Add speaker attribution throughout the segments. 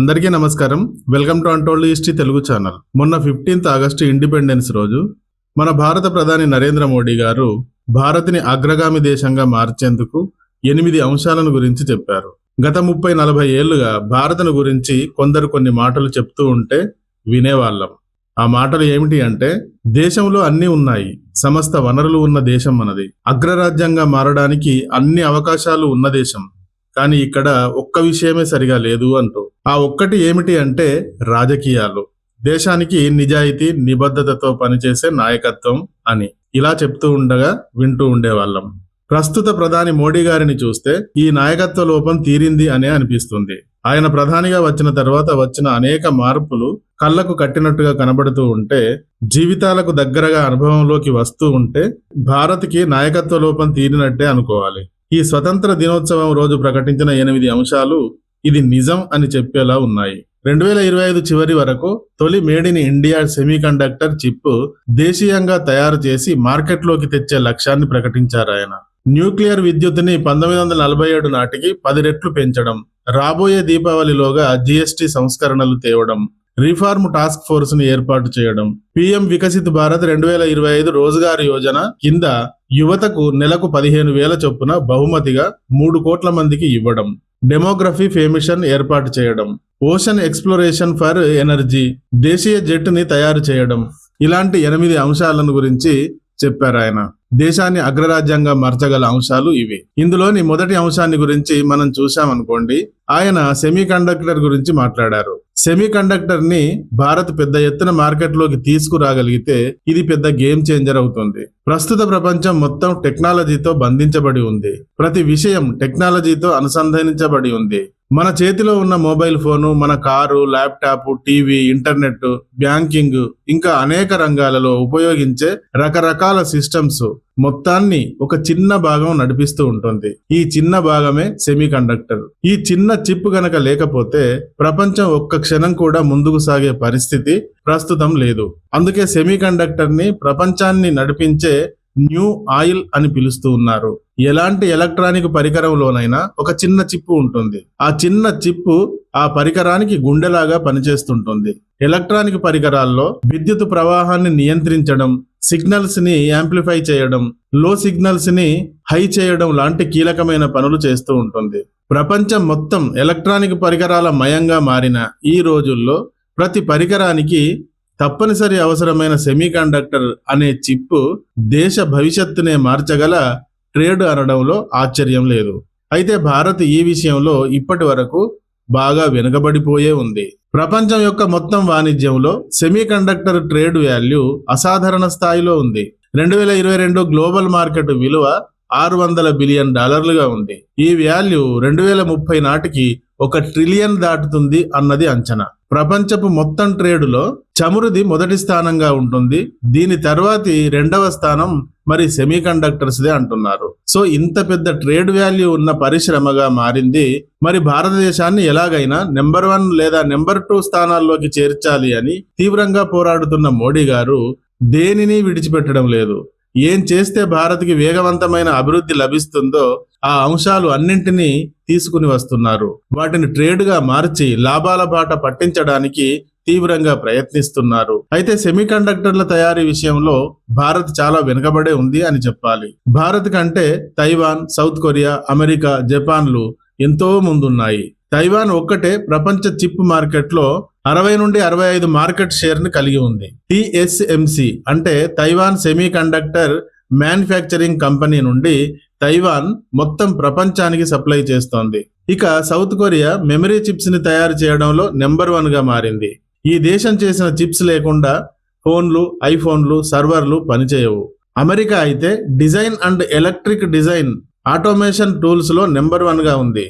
Speaker 1: అందరికీ నమస్కారం. Welcome to untold history Telugu channel. మొన్న ఫిఫ్టీన్త్ ఆగస్టు ఇండిపెండెన్స్ రోజు మన భారత ప్రధాని నరేంద్ర మోడీ గారు భారత్ని అగ్రగామి దేశంగా మార్చేందుకు ఎనిమిది అంశాలను గురించి చెప్పారు. గత ముప్పై నలభై ఏళ్ళుగా భారత్ను గురించి కొందరు కొన్ని మాటలు చెప్తూ ఉంటే వినేవాళ్ళం. ఆ మాటలు ఏమిటి అంటే దేశంలో అన్ని ఉన్నాయి. సమస్త వనరులు ఉన్న దేశం మనది. అగ్రరాజ్యంగా మారడానికి అన్ని అవకాశాలు ఉన్న దేశం. కానీ ఇక్కడ ఒక్క విషయమే సరిగా లేదు అంటూ. ఆ ఒక్కటి ఏమిటి అంటే రాజకీయాలు. దేశానికి నిజాయితీ నిబద్ధతతో పనిచేసే నాయకత్వం అని. ఇలా చెప్తూ ఉండగా వింటూ ఉండేవాళ్ళం. ప్రస్తుత ప్రధాని మోడీ గారిని చూస్తే ఈ నాయకత్వ లోపం తీరింది అనే అనిపిస్తుంది. ఆయన ప్రధానిగా వచ్చిన తర్వాత వచ్చిన అనేక మార్పులు కళ్ళకు కట్టినట్టుగా కనబడుతూ ఉంటే జీవితాలకు దగ్గరగా అనుభవంలోకి వస్తూ ఉంటే భారత్కి నాయకత్వ లోపం తీరినట్టే అనుకోవాలి. ఈ స్వతంత్ర దినోత్సవం రోజు ప్రకటించిన ఎనిమిది అంశాలు ఇది నిజం అని చెప్పేలా ఉన్నాయి. రెండు వేల ఇరవై ఐదు చివరి వరకు తొలి made in India semiconductor chip దేశీయంగా తయారు చేసి మార్కెట్లోకి తెచ్చే లక్ష్యాన్ని ప్రకటించారు ఆయన. న్యూక్లియర్ విద్యుత్ని పంతొమ్మిది వందల నలభై ఏడు నాటికి పది రెట్లు పెంచడం రాబోయే దీపావళిలోగా జిఎస్టి సంస్కరణలు తేవడం రిఫార్మ్ టాస్క్ ఫోర్స్ని ఏర్పాటు చేయడం. పిఎం వికసిత్ భారత్ రెండు వేల ఇరవై ఐదు రోజుగారు యోజన కింద యువతకు నెలకు పదిహేను వేల చొప్పున బహుమతిగా మూడు కోట్ల మందికి ఇవ్వడం. డెమోగ్రఫీ ఫేమిషన్ ఏర్పాటు చేయడం. ఓషన్ ఎక్స్ప్లోరేషన్ ఫర్ ఎనర్జీ దేశీయ జెట్ని తయారు చేయడం. ఇలాంటి ఎనిమిది అంశాలను గురించి చెప్పారు ఆయన. దేశాన్ని అగ్రరాజ్యంగా మార్చగల అంశాలు ఇవి. ఇందులోని మొదటి అంశాన్ని గురించి మనం చూసామనుకోండి ఆయన సెమీ కండక్టర్ గురించి మాట్లాడారు. సెమీ కండక్టర్ని భారత్ పెద్ద ఎత్తున మార్కెట్లోకి తీసుకురాగలిగితే ఇది పెద్ద గేమ్ చేంజర్ అవుతుంది. ప్రస్తుత ప్రపంచం మొత్తం టెక్నాలజీతో బంధించబడి ఉంది. ప్రతి విషయం టెక్నాలజీతో అనుసంధానించబడి ఉంది. మన చేతిలో ఉన్న మొబైల్ ఫోను మన car laptop TV internet banking ఇంకా అనేక రంగాలలో ఉపయోగించే రకరకాల సిస్టమ్స్ మొత్తాన్ని ఒక చిన్న భాగం నడిపిస్తూ ఉంటుంది. ఈ చిన్న భాగమే సెమీ కండక్టర్ ఈ చిన్న చిప్ గనక లేకపోతే ప్రపంచం ఒక్క క్షణం కూడా ముందుకు సాగే పరిస్థితి ప్రస్తుతం లేదు. అందుకే సెమీ కండక్టర్ని ప్రపంచాన్ని నడిపించే న్యూ ఆయిల్ అని పిలుస్తూ ఉన్నారు. ఎలాంటి ఎలక్ట్రానిక్ పరికరంలోనైనా ఒక చిన్న చిప్పు ఉంటుంది. ఆ చిన్న చిప్పు ఆ పరికరానికి గుండెలాగా పనిచేస్తుంటుంది. ఎలక్ట్రానిక్ పరికరాల్లో విద్యుత్ ప్రవాహాన్ని నియంత్రించడం సిగ్నల్స్ని యాంప్లిఫై చేయడం లో సిగ్నల్స్ని హై చేయడం లాంటి కీలకమైన పనులు చేస్తూ ఉంటుంది. ప్రపంచం మొత్తం ఎలక్ట్రానిక్ పరికరాల మయంగా మారిన ఈ రోజుల్లో ప్రతి పరికరానికి తప్పనిసరి అవసరమైన సెమీ కండక్టర్ అనే చిప్పు దేశ భవిష్యత్తునే మార్చగల ట్రేడ్ అనడంలో ఆశ్చర్యం లేదు. అయితే భారత్ ఈ విషయంలో ఇప్పటి వరకు బాగా వెనుకబడిపోయే ఉంది. ప్రపంచం యొక్క మొత్తం వాణిజ్యంలో సెమీ కండక్టర్ ట్రేడ్ వాల్యూ అసాధారణ స్థాయిలో ఉంది. రెండు వేల ఇరవై రెండు గ్లోబల్ మార్కెట్ విలువ ఆరు వందల బిలియన్ డాలర్లుగా ఉంది. ఈ వాల్యూ రెండు వేల ముప్పై నాటికి ఒక ట్రిలియన్ దాటుతుంది అన్నది అంచనా. ప్రపంచపు మొత్తం ట్రేడులో చమురుది మొదటి స్థానంగా ఉంటుంది. దీని తర్వాతి రెండవ స్థానం మరి సెమీ కండక్టర్స్ దే అంటున్నారు. సో ఇంత పెద్ద ట్రేడ్ వాల్యూ ఉన్న పరిశ్రమగా మారింది. మరి భారతదేశాన్ని ఎలాగైనా నెంబర్ వన్ లేదా నెంబర్ టూ స్థానాల్లోకి చేర్చాలి అని తీవ్రంగా పోరాడుతున్న మోడీ గారు దేనిని విడిచిపెట్టడం లేదు. ఏం చేస్తే భారత్కి వేగవంతమైన అభివృద్ధి లభిస్తుందో ఆ అంశాలు అన్నింటినీ తీసుకుని వస్తున్నారు. వాటిని ట్రేడ్గా మార్చి లాభాల బాట పట్టించడానికి తీవ్రంగా ప్రయత్నిస్తున్నారు. అయితే సెమీ కండక్టర్ల తయారీ విషయంలో భారత్ చాలా వెనుకబడే ఉంది అని చెప్పాలి. భారత్ కంటే తైవాన్ సౌత్ కొరియా అమెరికా జపాన్లు ఎంతో ముందున్నాయి. తైవాన్ ఒక్కటే ప్రపంచ చిప్ మార్కెట్లో అరవై నుండి అరవై ఐదు మార్కెట్ షేర్ను కలిగి ఉంది. టిఎస్ఎంసి అంటే Taiwan semiconductor manufacturing company నుండి తైవాన్ మొత్తం ప్రపంచానికి సప్లై చేస్తోంది. ఇక సౌత్ కొరియా మెమరీ చిప్స్ని తయారు చేయడంలో నెంబర్ వన్గా మారింది. ఈ దేశం చేసిన చిప్స్ లేకుండా ఫోన్లు ఐఫోన్లు సర్వర్లు పనిచేయవు. అమెరికా అయితే design and electric design automation టూల్స్లో number వన్గా ఉంది.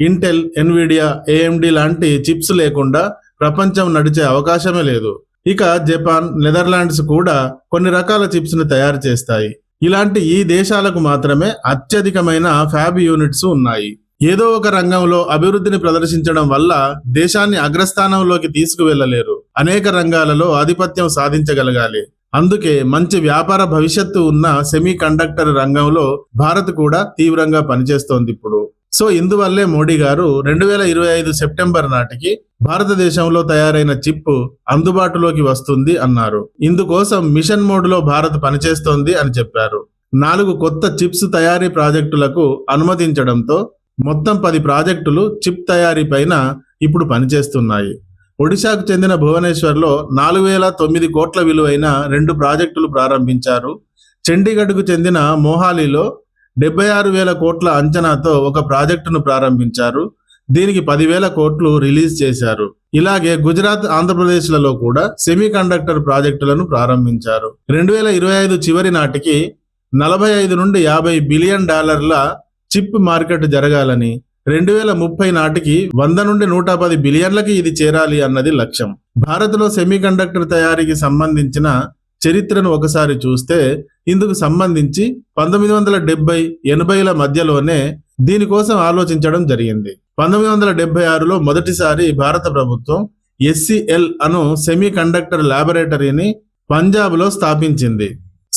Speaker 1: ఇంటెల్ ఎన్విడియా ఏఎండి లాంటి చిప్స్ లేకుండా ప్రపంచం నడిచే అవకాశమే లేదు. ఇక జపాన్ నెదర్లాండ్స్ కూడా కొన్ని రకాల చిప్స్ని తయారు చేస్తాయి. ఇలాంటి ఈ దేశాలకు మాత్రమే అత్యధికమైన ఫ్యాబ్ యూనిట్స్ ఉన్నాయి. ఏదో ఒక రంగంలో అభివృద్ధిని ప్రదర్శించడం వల్ల దేశాన్ని అగ్రస్థానంలోకి తీసుకువెళ్ళలేరు అనేక రంగాలలో ఆధిపత్యం సాధించగలగాలి. అందుకే మంచి వ్యాపార భవిష్యత్తు ఉన్న సెమీ కండక్టర్ రంగంలో భారత్ కూడా తీవ్రంగా పనిచేస్తోంది ఇప్పుడు. సో ఇందువల్లే మోడీ గారు రెండు వేల ఇరవై ఐదు సెప్టెంబర్ నాటికి భారతదేశంలో తయారైన చిప్ అందుబాటులోకి వస్తుంది అన్నారు. ఇందుకోసం మిషన్ మోడ్లో భారత్ పనిచేస్తోంది అని చెప్పారు. నాలుగు కొత్త చిప్స్ తయారీ ప్రాజెక్టులకు అనుమతించడంతో మొత్తం పది ప్రాజెక్టులు చిప్ తయారీ పైన ఇప్పుడు పనిచేస్తున్నాయి. ఒడిశాకు చెందిన భువనేశ్వర్లో నాలుగు వేల తొమ్మిది కోట్ల విలువైన రెండు ప్రాజెక్టులు ప్రారంభించారు. చండీగఢ్కు చెందిన మోహాలీలో డెబ్బై ఆరు వేల కోట్ల అంచనాతో ఒక ప్రాజెక్టును ప్రారంభించారు. దీనికి పదివేల కోట్లు రిలీజ్ చేశారు. ఇలాగే గుజరాత్ ఆంధ్రప్రదేశ్లలో కూడా సెమీ కండక్టర్ ప్రాజెక్టులను ప్రారంభించారు. రెండు వేల ఇరవై ఐదు చివరి నాటికి నలభై ఐదు నుండి యాభై బిలియన్ డాలర్ల చిప్ మార్కెట్ జరగాలని రెండు వేల ముప్పై నాటికి వంద నుండి నూట పది బిలియన్లకి ఇది చేరాలి అన్నది లక్ష్యం. భారత్లో సెమీ కండక్టర్ తయారీకి సంబంధించిన చరిత్రను ఒకసారి చూస్తే ఇందుకు సంబంధించి పంతొమ్మిది వందల డెబ్బై ఎనభైల మధ్యలోనే దీనికోసం ఆలోచించడం జరిగింది. పంతొమ్మిది వందల డెబ్బై ఆరులో మొదటిసారి భారత ప్రభుత్వం ఎస్సిఎల్ అను సెమీ కండక్టర్ ల్యాబొరేటరీని పంజాబ్లో స్థాపించింది.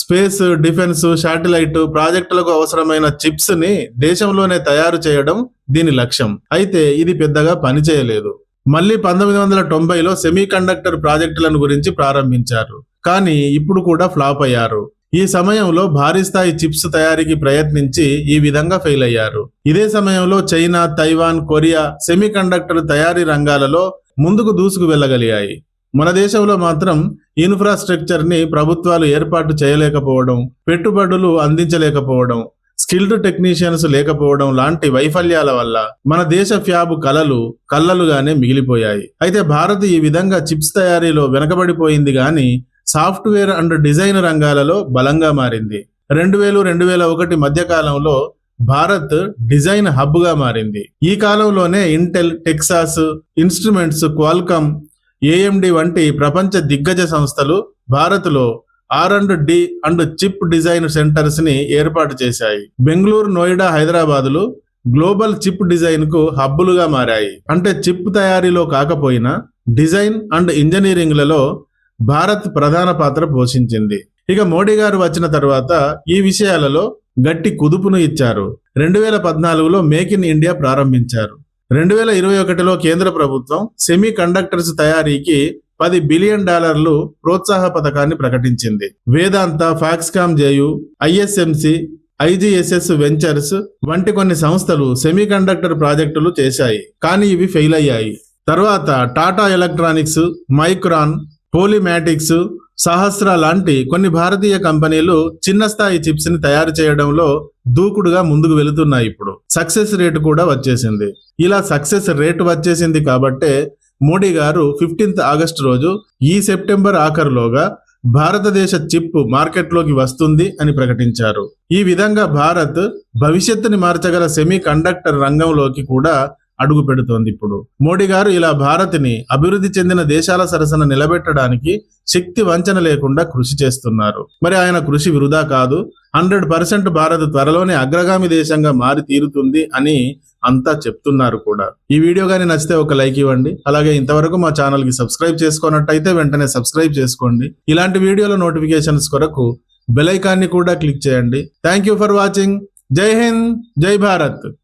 Speaker 1: స్పేస్ డిఫెన్స్ శాటిలైట్ ప్రాజెక్టులకు అవసరమైన చిప్స్ని దేశంలోనే తయారు చేయడం దీని లక్ష్యం. అయితే ఇది పెద్దగా పనిచేయలేదు. మళ్ళీ పంతొమ్మిది వందల తొంభైలో సెమీ కండక్టర్ ప్రాజెక్టులను గురించి ప్రారంభించారు. కానీ ఇప్పుడు కూడా ఫ్లాప్ అయ్యారు. ఈ సమయంలో భారీ స్థాయి చిప్స్ తయారీకి ప్రయత్నించి ఈ విధంగా ఫెయిల్ అయ్యారు. ఇదే సమయంలో China Taiwan Korea semiconductor తయారీ రంగాలలో ముందుకు దూసుకు వెళ్ళగలిగాయి. మన దేశంలో మాత్రం ఇన్ఫ్రాస్ట్రక్చర్ని ప్రభుత్వాలు ఏర్పాటు చేయలేకపోవడం పెట్టుబడులు అందించలేకపోవడం స్కిల్డ్ టెక్నీషియన్స్ లేకపోవడం లాంటి వైఫల్యాల వల్ల మన దేశ ఫ్యాబ్ కలలు కళ్ళలుగానే మిగిలిపోయాయి. అయితే భారత్ ఈ విధంగా చిప్స్ తయారీలో వెనకబడిపోయింది గాని సాఫ్ట్వేర్ అండ్ డిజైన్ రంగాలలో బలంగా మారింది. రెండు వేలు రెండు వేల ఒకటి మధ్య కాలంలో భారత్ డిజైన్ హబ్గా మారింది. ఈ కాలంలోనే Intel Texas Instruments Qualcomm AMD వంటి ప్రపంచ దిగ్గజ సంస్థలు భారత్లో R and D and chip design సెంటర్స్ని ఏర్పాటు చేశాయి. బెంగళూరు నోయిడా హైదరాబాదులు గ్లోబల్ చిప్ డిజైన్కు హబ్బులుగా మారాయి. అంటే చిప్ తయారీలో కాకపోయినా డిజైన్ అండ్ ఇంజనీరింగ్లలో భారత్ ప్రధాన పాత్ర పోషించింది. ఇక మోడీ గారు వచ్చిన తర్వాత ఈ విషయాలలో గట్టి కుదుపును ఇచ్చారు. రెండు వేల పద్నాలుగులో మేక్ ఇన్ ఇండియా ప్రారంభించారు. రెండు వేల ఇరవై ఒకటిలో కేంద్ర ప్రభుత్వం సెమీ కండక్టర్స్ తయారీకి పది బిలియన్ డాలర్లు ప్రోత్సాహ పథకాన్ని ప్రకటించింది. వేదాంత ఫాక్స్కామ్ జేయు ఐఎస్ఎంసి ఐజిఎస్ఎస్ వెంచర్స్ వంటి కొన్ని సంస్థలు సెమీ కండక్టర్ ప్రాజెక్టులు చేశాయి. కానీ ఇవి ఫెయిల్ అయ్యాయి తర్వాత Tata electronics Micron Polymatech Sahasra లాంటి కొన్ని భారతీయ కంపెనీలు చిన్న స్థాయి చిప్స్ని తయారు చేయడంలో దూకుడుగా ముందుకు వెళుతున్నాయి ఇప్పుడు. సక్సెస్ రేటు కూడా వచ్చేసింది. ఇలా సక్సెస్ రేటు వచ్చేసింది కాబట్టే మోడీ గారు ఫిఫ్టీన్త్ ఆగస్ట్ రోజు ఈ సెప్టెంబర్ ఆఖరులోగా భారతదేశ చిప్ మార్కెట్లోకి వస్తుంది అని ప్రకటించారు. ఈ విధంగా భారత్ భవిష్యత్తుని మార్చగల సెమీ కండక్టర్ రంగంలోకి కూడా అడుగు పెడుతోంది ఇప్పుడు. మోడీ గారు ఇలా భారత్ని అభివృద్ధి చెందిన దేశాల సరసన నిలబెట్టడానికి శక్తి వంచన లేకుండా కృషి చేస్తున్నారు. మరి ఆయన కృషి వృధా కాదు. హండ్రెడ్ పర్సెంట్ భారత్ త్వరలోనే అగ్రగామి దేశంగా మారి తీరుతుంది అని అంతా చెప్తున్నారు కూడా. ఈ వీడియో కానీ నచ్చితే ఒక లైక్ ఇవ్వండి. అలాగే ఇంతవరకు మా ఛానల్కి సబ్స్క్రైబ్ చేసుకున్నట్టయితే వెంటనే సబ్స్క్రైబ్ చేసుకోండి. ఇలాంటి వీడియోల నోటిఫికేషన్స్ కొరకు బెల్ ఐకాన్ని కూడా క్లిక్ చేయండి. Thank you for watching. Jai Hind Jai Bharat.